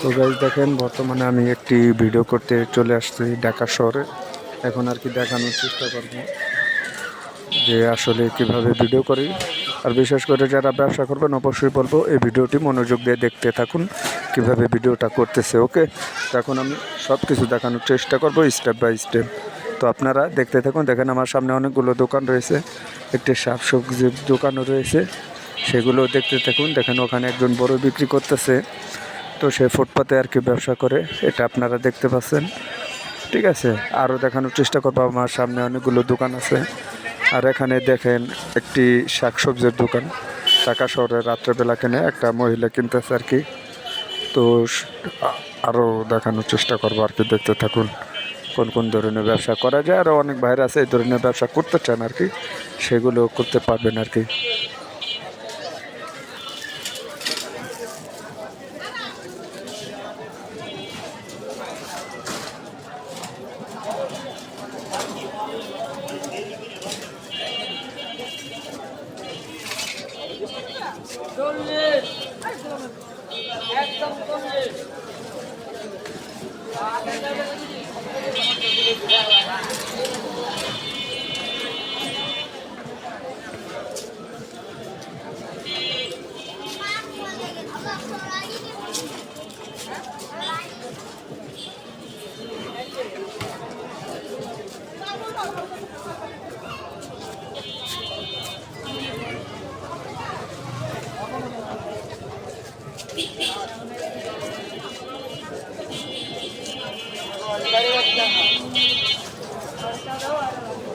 তো গাইজ দেখেন, বর্তমানে আমি একটি ভিডিও করতে চলে আসছি ঢাকা শহরে। এখন আর কি দেখানোর চেষ্টা করব যে আসলে কীভাবে ভিডিও করি। আর বিশেষ করে যারা ব্যবসা করবেন, অবশ্যই বলব, এই ভিডিওটি মনোযোগ দিয়ে দেখতে থাকুন, কীভাবে ভিডিওটা করতেছে ওকে তো এখন আমি সব কিছু দেখানোর চেষ্টা করব স্টেপ বাই স্টেপ তো আপনারা দেখতে থাকুন, দেখেন আমার সামনে অনেকগুলো দোকান রয়েছে। একটি শাক সবজির দোকানও রয়েছে। সেগুলো দেখতে থাকুন। দেখেন, ওখানে একজন বড় বিক্রি করতেছে। তো সে ফুটপাতে আর কি ব্যবসা করে, এটা আপনারা দেখতে পাচ্ছেন। ঠিক আছে আরও দেখানোর চেষ্টা করব, আমার সামনে অনেকগুলো দোকান আছে। আর এখানে দেখেন একটি শাকসবজির দোকান। ঢাকা শহরে রাত্রেবেলা কেনে একটা মহিলা কিনতেছে আর কি। তো আরও দেখানোর চেষ্টা করব আর কি, দেখতে থাকুন কোন কোন ধরনের ব্যবসা করা যায়। আরও অনেক বাইরে আছে, এই ধরনের ব্যবসা করতে চান আর কি, সেগুলো করতে পারবেন আর কি। একদম Tahu-tahu ada lagi.